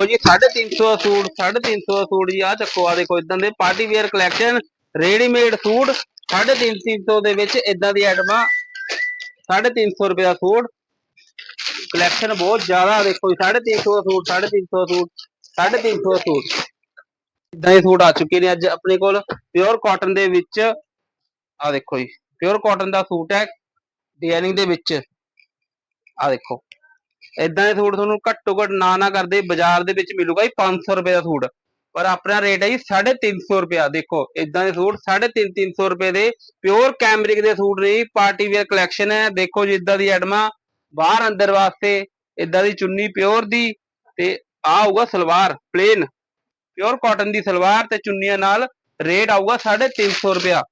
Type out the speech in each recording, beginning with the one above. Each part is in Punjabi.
ਉਹ ਜੀ 350 ਸੂਟ 350 ਦਾ ਸੂਟ ਜੀ ਆ ਚੱਕੋ ਆ ਦੇਖੋ, ਇਦਾਂ ਦੇ party wear collection readymade suit 350 ਦੇ ਵਿੱਚ ਇਦਾਂ ਦੀ ਆਈਟਮਾਂ 350 ਰੁਪਏ ਦਾ ਸੂਟ। ਕਲੈਕਸ਼ਨ ਬਹੁਤ ਜ਼ਿਆਦਾ, ਦੇਖੋ ਜੀ 350 ਦਾ ਸੂਟ 350 ਦਾ ਸੂਟ 350 ਦਾ ਸੂਟ। ਇਦਾਂ ਦੇ ਸੂਟ ਆ ਚੁੱਕੇ ਨੇ ਅੱਜ ਆਪਣੇ ਕੋਲ ਪਿਓਰ ਕਾਟਨ ਦੇ ਵਿੱਚ। ਆ ਦੇਖੋ ਜੀ ਪਿਓਰ ਕਾਟਨ ਦਾ ਸੂਟ ਹੈ ਡਿਜ਼ਾਈਨਿੰਗ ਦੇ ਵਿੱਚ। ਆ ਦੇਖੋ। ਇਦਾਂ ਦੇ ਸੂਟ ਤੁਹਾਨੂੰ ਘੱਟੋ ਘੱਟ ਨਾ ਨਾ ਕਰਦੇ, ਬਾਜ਼ਾਰ ਦੇ ਵਿੱਚ ਮਿਲੂਗਾ ਜੀ 500 ਰੁਪਏ ਦਾ ਸੂਟ। ਪਰ ਆਪਣਾ ਰੇਟ ਹੈ ਜੀ 350 ਰੁਪਿਆ ਦੇਖੋ ਇਦਾਂ ਦੇ ਸੂਟ 350 300 ਰੁਪਏ ਦੇ ਪਿਓਰ ਕੈਮਰਿਕ ਦੇ ਸੂਟ ਨੇ ਪਾਰਟੀ ਵੇਅਰ ਕਲੈਕਸ਼ਨ ਹੈ। ਦੇਖੋ ਜੀ ਇਦਾਂ ਦੀ ਐਡਮਾ ਬਾਹਰ ਅੰਦਰ ਵਾਸਤੇ ਇਦਾਂ ਦੀ ਚੁੰਨੀ ਪਿਓਰ ਦੀ ਤੇ ਆ ਆਊਗਾ ਸਲਵਾਰ ਪਲੇਨ ਪਿਓਰ ਕਾਟਨ ਦੀ ਸਲਵਾਰ ਤੇ ਚੁੰਨੀਆਂ ਨਾਲ ਰੇਟ ਆਊਗਾ 350 ਰੁਪਿਆ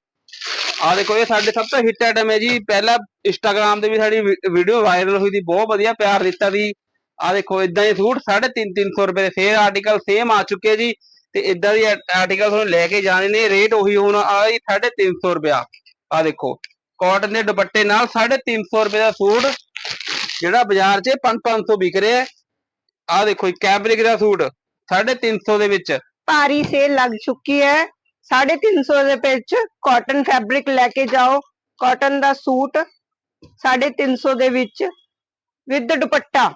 ਆ ਦੇਖੋ, ਇਹ ਸਾਡੇ ਸਭ ਤੋਂ ਹਿੱਟ ਆਈਟਮ ਹੈ ਜੀ। ਪਹਿਲਾਂ ਇੰਸਟਾਗ੍ਰam ਤੇ ਵੀ ਸਾਡੀ ਵੀਡੀਓ ਵਾਇਰਲ ਹੋਈ ਦੀ ਬਹੁਤ ਵਧੀਆ ਪਿਆਰ ਦਿੱਤਾ ਦੀ ਆ ਦੇਖੋ ਇਦਾਂ ਦੇ ਸੂਟ 350 300 ਰੁਪਏ ਦੇ, ਫੇਰ ਆਰਟੀਕਲ ਸੇਮ ਆ ਚੁੱਕੇ ਜੀ। ਤੇ ਇਦਾਂ ਦੀ ਆਰਟੀਕਲ ਤੁਹਾਨੂੰ ਲੈ ਕੇ ਜਾਣੇ ਨੇ ਰੇਟ ਉਹੀ ਹੋਣਾ ਆ ਜੀ 350 ਰੁਪਿਆ ਆ ਦੇਖੋ ਕਾਟਨ ਦੇ ਦੁਪੱਟੇ ਨਾਲ 350 ਰੁਪਏ ਦਾ ਸੂਟ, ਜਿਹੜਾ ਬਾਜ਼ਾਰ 'ਚ 5-500 ਵਿਕ ਰਿਹਾ। ਆ ਦੇਖੋ ਕੈਬਰਿਕ ਦਾ ਸੂਟ 350 ਦੇ ਵਿੱਚ। ਭਾਰੀ ਸੇਲ ਲੱਗ ਚੁੱਕੀ ਹੈ। 350 ਦੇ ਵਿੱਚ ਕਾਟਨ ਫੈਬਰਿਕ ਲੈ ਕੇ ਜਾਓ। ਕਾਟਨ ਦਾ ਸੂਟ 350 ਦੇ ਵਿੱਚ ਵਿਦ ਦੁਪੱਟਾ।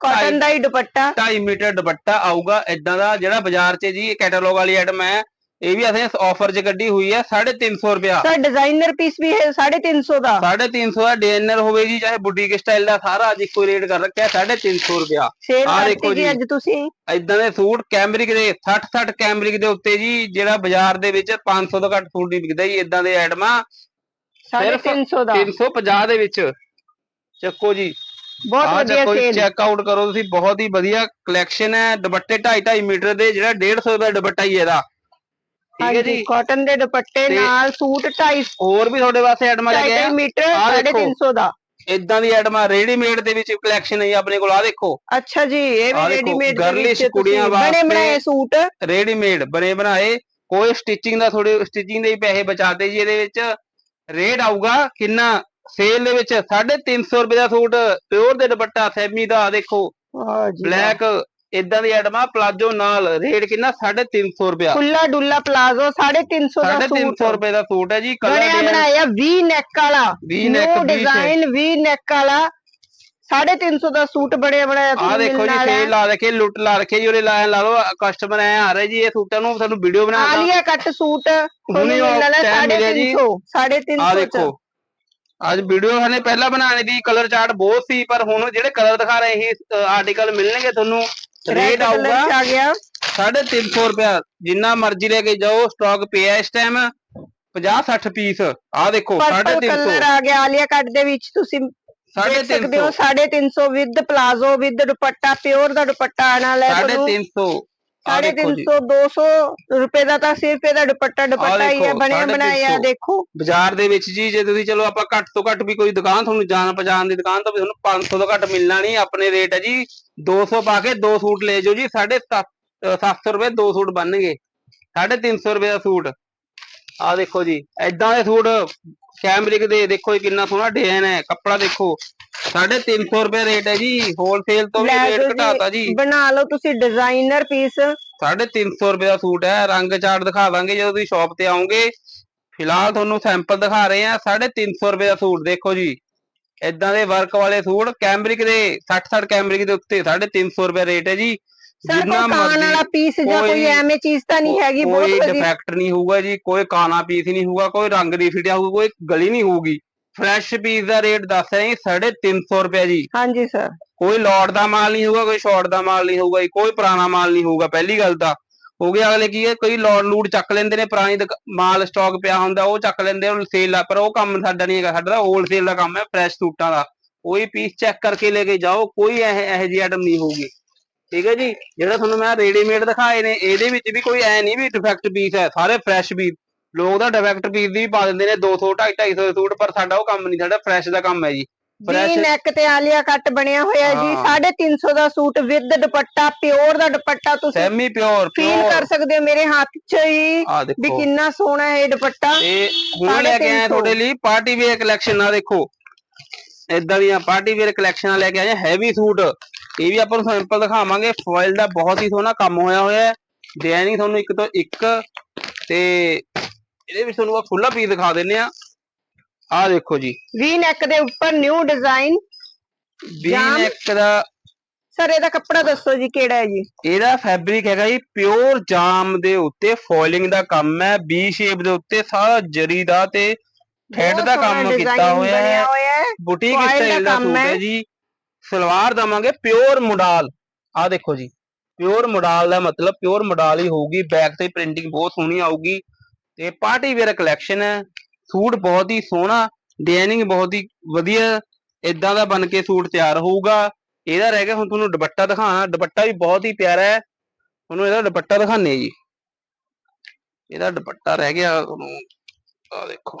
ਕਾਟਨ ਦਾ ਹੀ ਦੁਪੱਟਾ। 2.5 ਮੀਟਰ ਦੁਪੱਟਾ ਆਊਗਾ। ਇਦਾਂ ਦਾ ਜਿਹੜਾ ਬਾਜ਼ਾਰ 'ਚ ਜੀ ਇਹ ਕੈਟਾਲੌਗ ਵਾਲੀ ਆਈਟਮ ਹੈ ਇਹ ਵੀ ਅਸੀਂ ਆਫਰ 'ਚ ਕੱਢੀ ਹੋਈ ਹੈ 350 ਰੁਪਿਆ ਸਰ ਡਿਜ਼ਾਈਨਰ ਪੀਸ ਵੀ ਹੈ 350 ਦਾ। 350 ਦਾ ਡਿਜ਼ਾਈਨਰ ਹੋਵੇ ਜੀ ਚਾਹੇ ਬੁਟੀਕ ਸਟਾਈਲ ਦਾ ਸਾਰਾ ਅੱਜ ਇੱਕੋ ਰੇਟ ਕਰ ਰੱਖਿਆ 350 ਰੁਪਿਆ ਕਰਤੀ ਦੇਖੋ ਜੀ। ਅੱਜ ਤੁਸੀਂ ਇਦਾਂ ਦੇ ਸੂਟ ਕੈਮਰਿਕ ਦੇ 60 60 ਕੈਮਰਿਕ ਦੇ ਉੱਤੇ ਜੀ ਜਿਹੜਾ ਬਾਜ਼ਾਰ ਦੇ ਵਿੱਚ 500 ਤੋਂ ਘੱਟ ਸੂਟ ਨਹੀਂ ਵਿਕਦਾ ਜੀ ਇਦਾਂ ਦੇ ਆਈਟਮਾਂ ਸਿਰਫ 350 ਦਾ। 350 ਦੇ ਵਿੱਚ। ਚੱਕੋ ਜੀ। ਬਹੁਤ ਆਹ ਵਧੀਆ ਚੱਕੋ ਸੇਲ ਚੈੱਕ ਆਊਟ ਕਰੋ ਤੁਸੀਂ ਬਹੁਤ ਹੀ ਵਧੀਆ ਕਲੈਕਸ਼ਨ ਹੈ। ਦੁਪੱਟੇ 2.5 2.5 ਮੀਟਰ ਦੇ ਜਿਹੜਾ 150 ਦਾ ਦੁਪੱਟਾ ਹੀ ਇਹਦਾ। ਠੀਕ ਹੈ ਹਾਂਜੀ ਜੀ। ਕਾਟਨ ਦੇ ਦੁਪੱਟੇ ਤੇ ਨਾਲ ਸੂਟ 2.5 ਹੋਰ ਵੀ ਤੁਹਾਡੇ ਵਾਸਤੇ ਐਡਮਾਂ ਲੈ ਕੇ 2.5 ਆਇਆ। ਮੀਟਰ ਆਹ ਦੇਖੋ। 350 ਦਾ। ਇਦਾਂ ਦੀ ਐਡਮਾਂ ਰੈਡੀਮੇਡ ਦੇ ਵਿੱਚ ਕਲੈਕਸ਼ਨ ਹੈ ਆਪਣੇ ਕੋਲ ਆ ਦੇਖੋ। ਅੱਛਾ ਜੀ ਇਹ ਆਹ ਵੀ ਦੇਖੋ, ਰੈਡੀਮੇਡ girlish ਕੁੜੀਆਂ ਬਣੇ ਵਾਸਤੇ ਬਣਾਏ ਸੂਟ। ਰੈਡੀਮੇਡ ਬਣੇ ਬਣਾਏ। ਕੋਈ ਸਟਿਚਿੰਗ ਦਾ ਥੋੜੇ ਸਟਿਚਿੰਗ ਦੇ ਹੀ ਪੈਸੇ ਬਚਾਤੇ ਜੀ ਇਹਦੇ ਵਿੱਚ। ਰੇਟ ਆਊਗਾ ਕਿੰਨਾ? ਸੇਲ ਦੇ ਵਿੱਚ 350 ਰੁਪਏ ਦਾ ਸੂਟ ਪਿਓਰ ਦੇ ਦੁਪੱਟਾ ਸੈਮੀ ਦਾ ਦੇਖੋ। ਵਾਹ ਜੀ ਵਾਹ। ਬਲੈਕ ਇਦਾਂ ਦੀ ਐਡਮਾ ਪਲਾਜੋ ਨਾਲ ਰੇਟ ਕਿੰਨਾ? 350 ਰੁਪਿਆ ਖੁੱਲਾ ਡੁੱਲਾ ਪਲਾਜ਼ੋ 350 ਦਾ ਸੂਟ। 350 ਰੁਪਏ ਦਾ ਸੂਟ ਹੈ ਜੀ ਕਲਰ ਬਣਿਆ ਬਣਾਇਆ ਵੀ ਨੈਕ ਵਾਲਾ। V neck, no V design V neck ਵਾਲਾ। 350 ਦਾ ਸੂਟ ਬਣਿਆ ਬਣਾਇਆ ਆ ਦੇਖੋ ਜੀ ਸੇਲ ਲਾ ਰੱਖੇ ਲੁੱਟ ਲਾ ਰੱਖੇ ਜੀ ਉਹਦੇ ਲਾ ਲਾ ਲਓ ਕਸਟਮਰ ਐ ਆ ਰਹੇ ਜੀ ਇਹ ਸੂਟਾਂ ਨੂੰ ਤੁਹਾਨੂੰ ਵੀਡੀਓ ਬਣਾ ਕੇ ਆਲੀਆ ਕੱਟ ਸੂਟ ਹੁਣੇ ਵਾਲਾ time ਮਿਲਿਆ ਜੀ। 350 ਆ 350 ਦੇਖੋ ਅੱਜ ਵੀਡੀਓ ਹਨੇ ਪਹਿਲਾਂ ਬਣਾਉਣੇ ਦੀ ਕਲਰ ਚਾਰਟ ਬਹੁਤ ਸੀ ਪਰ ਹੁਣ ਜਿਹੜੇ ਕਲਰ ਦਿਖਾ ਰਹੇ ਇਹ ਆਰਟੀਕਲ ਮਿਲਣਗੇ ਤੁਹਾਨੂੰ। ਰੇਟ ਆਊਗਾ ਆ ਗਿਆ। 350 ਰੁਪਿਆ ਜਿੰਨਾ ਮਰਜ਼ੀ ਲੈ ਕੇ ਜਾਓ ਸਟਾਕ ਪਿਆ ਇਸ ਟਾਈਮ 50 60 ਪੀਸ ਆ ਦੇਖੋ ਪਰਪਲ 350 ਕਲਰ ਆ ਗਿਆ ਆਲੀਆ ਕੱਟ ਦੇ ਵਿੱਚ ਤੁਸੀਂ ਹੋ 350 350 with palazzo with dupatta pure ਦਾ ਦੁਪੱਟਾ ਆਣਾ ਲੈ ਤੁਹਾਨੂੰ। 350 ਆ ਦੇਖੋ ਜੀ 350 200 ਰੁਪਏ ਦਾ ਤਾਂ ਸਿਰਫ ਇਹਦਾ ਦੁਪੱਟਾ ਦੁਪੱਟਾ ਹੀ ਹੈ ਬਣਿਆ ਬਣਾਇਆ 350 ਦੇਖੋ। ਬਾਜ਼ਾਰ ਦੇ ਵਿੱਚ ਜੀ ਜੇ ਤੁਸੀਂ ਚਲੋ ਆਪਾਂ ਘੱਟ ਤੋਂ ਘੱਟ ਵੀ ਕੋਈ ਦੁਕਾਨ ਤੁਹਾਨੂੰ ਜਾਣ ਪਛਾਣ ਦੀ ਦੁਕਾਨ ਤੋਂ ਵੀ ਤੁਹਾਨੂੰ 500 ਤੋਂ ਘੱਟ ਮਿਲਣਾ ਨਹੀਂ ਆਪਣੇ ਰੇਟ ਹੈ ਜੀ। 200 ਪਾ ਕੇ ਦੋ ਸੂਟ ਲੈ ਜਾਓ ਜੀ 750 ਰੁਪਏ ਦੋ ਸੂਟ ਬਣਨਗੇ। 350 ਰੁਪਏ ਦਾ ਸੂਟ। ਆ ਦੇਖੋ ਜੀ ਐਦਾਂ ਦੇ ਸੂਟ ਕੈਮਰਿਕ ਦੇ ਦੇਖੋ ਜੀ ਕਿੰਨਾ ਸੋਹਣਾ ਡਿਜ਼ਾਈਨ ਹੈ ਕੱਪੜਾ ਦੇਖੋ। 350 ਰੁਪਏ ਰੇਟ ਹੈ ਜੀ ਹੋਲਸੇਲ ਤੋਂ ਵੀ ਰੇਟ ਘਟਾਤਾ ਜੀ। ਬਣਾ ਲਓ ਤੁਸੀਂ ਡਿਜ਼ਾਈਨਰ ਪੀਸ 350 ਰੁਪਏ ਦਾ ਸੂਟ ਹੈ ਰੰਗ ਚਾਰਟ ਦਿਖਾ ਦਾਂਗੇ ਜਦੋਂ ਤੁਸੀਂ ਸ਼ਾਪ ਤੇ ਆਓਗੇ। ਫਿਲਹਾਲ ਤੁਹਾਨੂੰ ਸੈਂਪਲ ਦਿਖਾ ਰਹੇ ਆ 350 ਰੁਪਏ ਦਾ ਸੂਟ ਦੇਖੋ ਜੀ। ਇਦਾਂ ਦੇ ਵਰਕ ਵਾਲੇ ਸੂਟ ਕੈਮਰਿਕ ਦੇ 60 60 ਕੈਮਰਿਕ ਦੇ ਉੱਤੇ 350 ਰੁਪਏ ਰੇਟ ਹੈ ਜੀ। ਸਰ ਕੋਈ ਕਾਨ ਵਾਲਾ ਪੀਸ ਜਾਂ ਕੋਈ ਐਵੇਂ ਚੀਜ਼ ਤਾਂ ਨਹੀਂ ਹੈਗੀ ਬਹੁਤ ਕੋਈ ਡਿਫੈਕਟ ਨਹੀਂ ਹੋਊਗਾ ਜੀ ਕੋਈ ਕਾਣਾ ਪੀਸ ਨਹੀਂ ਹੋਊਗਾ ਕੋਈ ਰੰਗ ਨਹੀਂ ਫਿਟਿਆ ਹੋਊਗਾ ਕੋਈ ਗਲੀ ਨਹੀਂ ਹੋਊਗੀ। ਫਰੈਸ਼ ਪੀਸ ਦਾ ਰੇਟ ਦੱਸ ਰਹੇ 350 ਰੁਪਏ ਜੀ। ਹਾਂਜੀ ਸਰ। ਕੋਈ ਲੋਟ ਦਾ ਮਾਲ ਨਹੀਂ ਹੋਊਗਾ ਕੋਈ ਸ਼ਾਰਟ ਦਾ ਮਾਲ ਨਹੀਂ ਹੋਊਗਾ ਜੀ ਕੋਈ ਪੁਰਾਣਾ ਮਾਲ ਨਹੀਂ ਹੋਊਗਾ ਪਹਿਲੀ ਗੱਲ ਤਾਂ। ਹੋ ਗਿਆ ਅਗਲੇ ਕੀ ਹੈ ਕੋਈ ਲੋਡ ਲੂਡ ਚੱਕ ਲੈਂਦੇ ਨੇ ਪੁਰਾਣੀ ਮਾਲ ਸਟਾਕ ਪਿਆ ਹੁੰਦਾ ਉਹ ਚੱਕ ਲੈਂਦੇ ਉਹ ਸੇਲ ਪਰ ਉਹ ਕੰਮ ਸਾਡਾ ਨਹੀਂ ਹੈਗਾ ਸਾਡਾ ਹੋਲਸੇਲ ਦਾ ਕੰਮ ਹੈ ਫਰੈਸ਼ ਸੂਟਾਂ ਦਾ। ਕੋਈ ਪੀਸ ਚੈੱਕ ਕਰਕੇ ਲੈ ਕੇ ਜਾਓ ਕੋਈ ਇਹ ਇਹੋ ਜਿਹੀ ਆਈਟਮ ਨਹੀਂ ਹੋਊਗੀ। ਠੀਕ ਹੈ ਜੀ ਜਿਹੜਾ ਤੁਹਾਨੂੰ ਮੈਂ ਰੈਡੀਮੇਡ ਦਿਖਾਏ ਨੇ ਇਹਦੇ ਵਿੱਚ ਵੀ ਕੋਈ ਐ ਨਹੀਂ ਵੀ ਡਿਫੈਕਟ ਪੀਸ ਹੈ ਸਾਰੇ ਫਰੈਸ਼ ਪੀਸ ਲੋਕ ਤਾਂ ਡਿਫੈਕਟ ਪੀਸ ਦੀ ਵੀ ਪਾ ਦਿੰਦੇ ਨੇ 200 250 250 ਦੇ ਸੂਟ ਪਰ ਸਾਡਾ ਉਹ ਕੰਮ ਨਹੀਂ ਸਾਡਾ ਫਰੈਸ਼ ਦਾ ਕੰਮ ਹੈ ਜੀ। ਨੈਕ ਤੇ ਆਲੀਆ ਕੱਟ ਬਣਿਆ ਹੋਇਆ ਜੀ ਹਾਂ। 350 ਦਾ ਸੂਟ ਵਿਦ ਦੁਪੱਟਾ ਪਿਓਰ ਦਾ ਦੁਪੱਟਾ ਤੁਸੀਂ ਸੈਮੀ ਪਿਓਰ ਫੀਲ ਕਰ ਸਕਦੇ ਹੋ ਮੇਰੇ ਹੱਥ 'ਚ ਹੀ ਵੀ ਕਿੰਨਾ ਸੋਹਣਾ ਹੈ ਇਹ ਦੁਪੱਟਾ। ਤੇ ਹੁਣ ਲੈ ਕੇ ਆਏ 350 ਤੁਹਾਡੇ ਲਈ ਪਾਰਟੀ ਵੇਅਰ ਕਲੈਕਸ਼ਨ ਆ ਦੇਖੋ। ਇਦਾਂ ਦੀਆਂ ਪਾਰਟੀ ਵੇਅਰ ਕਲੈਕਸ਼ਨਾਂ ਲੈ ਕੇ ਆਏ ਹੈਵੀ ਸੂਟ। ਇਹ ਵੀ ਆਪਾਂ ਨੂੰ ਸਿੰਪਲ ਦਿਖਾਵਾਂਗੇ। ਫੋਇਲ ਦਾ ਬਹੁਤ ਹੀ ਸੋਹਣਾ ਕੰਮ ਹੋਇਆ ਹੋਇਆ ਹੈ। ਡਿਜ਼ਾਈਨਿੰਗ ਤੁਹਾਨੂੰ ਇੱਕ ਤੋਂ ਇੱਕ। ਤੇ ਇਹਦੇ ਵਿੱਚ ਤੁਹਾਨੂੰ ਖੁੱਲਾ ਪੀਸ ਦਿਖਾ ਦਿੰਨੇ ਆ ਆਹ ਦੇਖੋ ਜੀ। ਵੀ ਨੈਕ ਦੇ ਉੱਪਰ ਨਿਊ ਡਿਜ਼ਾਈਨ ਵੀ। ਨੈਕ ਦਾ ਸਰ ਇਹਦਾ ਕੱਪੜਾ ਦੱਸੋ ਜੀ ਕਿਹੜਾ ਹੈ ਜੀ? ਇਹਦਾ ਫੈਬਰਿਕ ਹੈਗਾ ਜੀ ਪਿਓਰ ਜਾਮ ਦੇ ਉੱਤੇ ਫੋਇਲਿੰਗ ਦਾ ਕੰਮ ਹੈ। ਬੀ ਸ਼ੇਪ ਦੇ ਉੱਤੇ ਸਾਰਾ ਜਰੀ ਦਾ ਤੇ ਥੈਡ ਦਾ ਕੰਮ ਕੀਤਾ ਹੋਇਆ ਹੈ। ਬੁਟੀਕ ਸਟਾਈਲ ਦਾ ਸੂਟ ਹੈ। ਜੀ। ਸਲਵਾਰ ਦਵਾਂਗੇ ਪਿਓਰ ਮੋਡਲ ਆਹ ਦੇਖੋ ਜੀ ਪਿਓਰ ਮੋਡਲ ਦਾ ਮਤਲਬ ਪਿਓਰ ਮੋਡਲ ਹੀ ਹੋਊਗੀ ਬੈਕ ਤੇ ਪ੍ਰਿੰਟਿੰਗ ਬਹੁਤ ਸੋਹਣੀ ਆਊਗੀ। ਤੇ ਪਾਰਟੀ ਵੇਅਰ ਕਲੈਕਸ਼ਨ ਹੈ, ਸੂਟ ਬਹੁਤ ਹੀ ਸੋਹਣਾ ਡਿਜ਼ਾਈਨਿੰਗ ਬਹੁਤ ਹੀ ਵਧੀਆ ਇਦਾਂ ਦਾ ਬਣ ਕੇ ਸੂਟ ਤਿਆਰ ਹੋਊਗਾ। ਇਹਦਾ ਰਹਿ ਗਿਆ ਹੁਣ ਤੁਹਾਨੂੰ ਦੁਪੱਟਾ ਦਿਖਾਣਾ ਦੁਪੱਟਾ ਵੀ ਬਹੁਤ ਹੀ ਪਿਆਰਾ ਹੈ। ਤੁਹਾਨੂੰ ਇਹਦਾ ਦੁਪੱਟਾ ਦਿਖਾਣੇ ਜੀ। ਇਹਦਾ ਦੁਪੱਟਾ ਰਹਿ ਗਿਆ ਤੁਹਾਨੂੰ ਆਹ ਦੇਖੋ।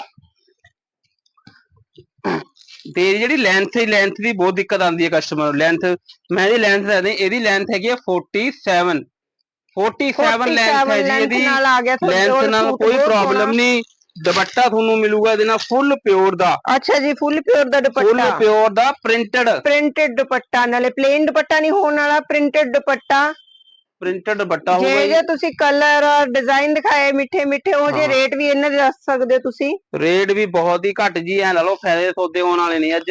ਤੇ ਜਿਹੜੀ ਲੈਂਥ ਹੈ ਲੈਂਥ ਦੀ ਬਹੁਤ ਦਿੱਕਤ ਆਉਂਦੀ ਹੈ ਕਸਟਮਰ ਨੂੰ। ਲੈਂਥ ਮੈਂ ਇਹਦੀ ਲੈਂਥ ਦੱਸਦੇ ਇਹਦੀ ਲੈਂਥ ਹੈਗੀ ਹੈ 47 47 ਲੈਂਥ ਹੈ ਜੀ ਇਹਦੀ। ਲੈਂਥ ਨਾਲ ਕੋਈ ਪ੍ਰੋਬਲਮ। ਨਹੀਂ। ਦੁਪੱਟਾ ਤੁਹਾਨੂੰ ਮਿਲੂਗਾ ਇਹਦੇ ਨਾਲ ਫੁੱਲ ਪਿਓਰ ਦਾ। ਅੱਛਾ ਜੀ ਫੁੱਲ ਪਿਓਰ ਦਾ ਫੁੱਲ ਦੁਪੱਟਾ ਪਿਓਰ ਦਾ ਪ੍ਰਿੰਟਡ ਪ੍ਰਿੰਟਡ ਦੁਪੱਟਾ ਨਾਲੇ ਪਲੇਨ ਦੁਪੱਟਾ ਨਹੀਂ ਹੋਣ ਵਾਲਾ ਪ੍ਰਿੰਟਡ ਦੁਪੱਟਾ। ਪ੍ਰਿੰਟਡ ਦੁਪੱਟਾ ਜੇ ਜੀ ਜੇ ਤੁਸੀਂ ਕਲਰ ਔਰ ਡਿਜ਼ਾਈਨ ਦਿਖਾਏ ਮਿੱਠੇ ਮਿੱਠੇ ਉਹ ਜੇ ਹਾਂ। ਰੇਟ ਵੀ ਇਹਨਾਂ ਦੇ ਦੱਸ ਸਕਦੇ ਹੋ ਤੁਸੀਂ? ਰੇਟ ਵੀ ਬਹੁਤ ਹੀ ਘੱਟ ਜੀ ਐ ਲਾ ਲਓ ਫਾਇਦੇ ਸੌਦੇ ਹੋਣ ਵਾਲੇ ਨੇ ਅੱਜ।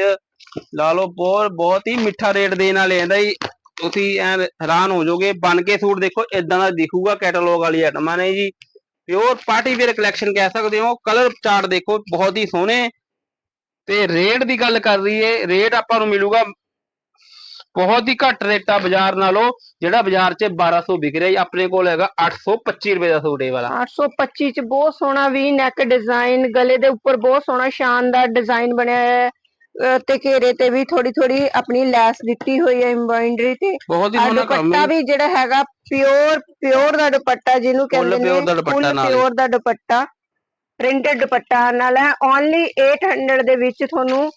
ਲਾ ਲਓ ਬਹੁਤ ਬਹੁਤ ਹੀ ਮਿੱਠਾ ਰੇਟ ਦੇਣ ਵਾਲੇ ਇਹਦਾ ਹੀ ਤੁਸੀਂ ਐ ਹੈਰਾਨ ਹੋ ਜਾਓਗੇ ਬਣ ਕੇ ਸੂਟ ਦੇਖੋ ਇਦਾਂ ਦਾ ਦਿਖੂਗਾ ਕੈਟਲੌਗ ਵਾਲੀ ਆਈਟਮਾਂ ਨੇ ਜੀ। ਪਿਓਰ ਪਾਰਟੀ ਵੇਅਰ ਕਲੈਕਸ਼ਨ ਕਹਿ ਸਕਦੇ ਹੋ ਕਲਰ ਚਾਰਟ ਦੇਖੋ ਬਹੁਤ ਹੀ ਸੋਹਣੇ। ਤੇ ਰੇਟ ਦੀ ਗੱਲ ਕਰ ਰਹੀਏ ਰੇਟ ਆਪਾਂ ਨੂੰ ਮਿਲੂਗਾ ਬਹੁਤ ਹੀ ਘੱਟ ਰੇਟ ਬਾਜ਼ਾਰ ਨਾਲੋਂ ਜਿਹੜਾ ਬਾਜ਼ਾਰ 'ਚ 1200 ਵਿਕ ਰਿਹਾ ਜੀ ਆਪਣੇ ਕੋਲ ਹੈਗਾ 825 ਰੁਪਏ ਦਾ ਸੂਟ ਇਹ ਵਾਲਾ। 825 ਚ ਬਹੁਤ ਸੋਹਣਾ ਵੀ ਨੈਕ ਡਿਜ਼ਾਈਨ ਗਲੇ ਦੇ ਉੱਪਰ ਬਹੁਤ ਸੋਹਣਾ ਸ਼ਾਨਦਾਰ ਡਿਜ਼ਾਈਨ ਬਣਿਆ ਹੋਇਆ ਹੈ। ਤੇ ਘੇਰੇ ਤੇ ਵੀ ਥੋੜੀ ਥੋੜੀ ਆਪਣੀ ਲੈਸ ਦਿੱਤੀ ਹੋਈ ਹੈ ਐਮਬਰਾਇਡਰੀ ਤੇ। ਬਹੁਤ ਹੀ ਸੋਹਣਾ ਕੰਮ ਹੈ। ਵੀ ਜਿਹੜਾ ਹੈਗਾ ਪਿਓਰ ਪਿਓਰ ਦਾ ਦੁਪੱਟਾ ਜਿਹਨੂੰ ਕਹਿੰਦੇ ਨੇ pure ਦਾ ਦੁਪੱਟਾ ਨਾਲ। ਪਿਓਰ ਦਾ ਦੁਪੱਟਾ ਪ੍ਰਿੰਟਡ ਦੁਪੱਟਾ ਨਾਲ ਹੈ। ਓਨਲੀ 800 ਦੇ ਵਿੱਚ ਤੁਹਾਨੂੰ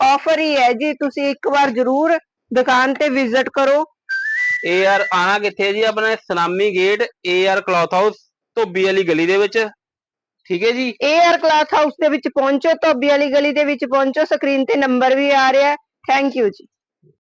ਆਫਰ ਹੀ ਹੈ ਜੀ ਤੁਸੀਂ ਇੱਕ ਵਾਰ ਜ਼ਰੂਰ ਦੁਕਾਨ ਤੇ ਵਿਜ਼ਿਟ ਕਰੋ। ਏ ਆਰ ਆਣਾ ਕਿੱਥੇ ਜੀ? ਆਪਣੇ Sunami gate A R cloth house ਧੋਬੀ ਵਾਲੀ ਗਲੀ ਦੇ ਵਿੱਚ। ਠੀਕ ਹੈ ਜੀ? ਏਆਰ ਕਲਾਥ ਹਾਊਸ ਦੇ ਵਿੱਚ ਪਹੁੰਚੋ ਧੋਬੀ ਵਾਲੀ ਗਲੀ ਦੇ ਵਿੱਚ ਪਹੁੰਚੋ। ਸਕਰੀਨ ਤੇ ਨੰਬਰ ਵੀ ਆ ਰਿਹਾ। ਥੈਂਕ ਯੂ ਜੀ।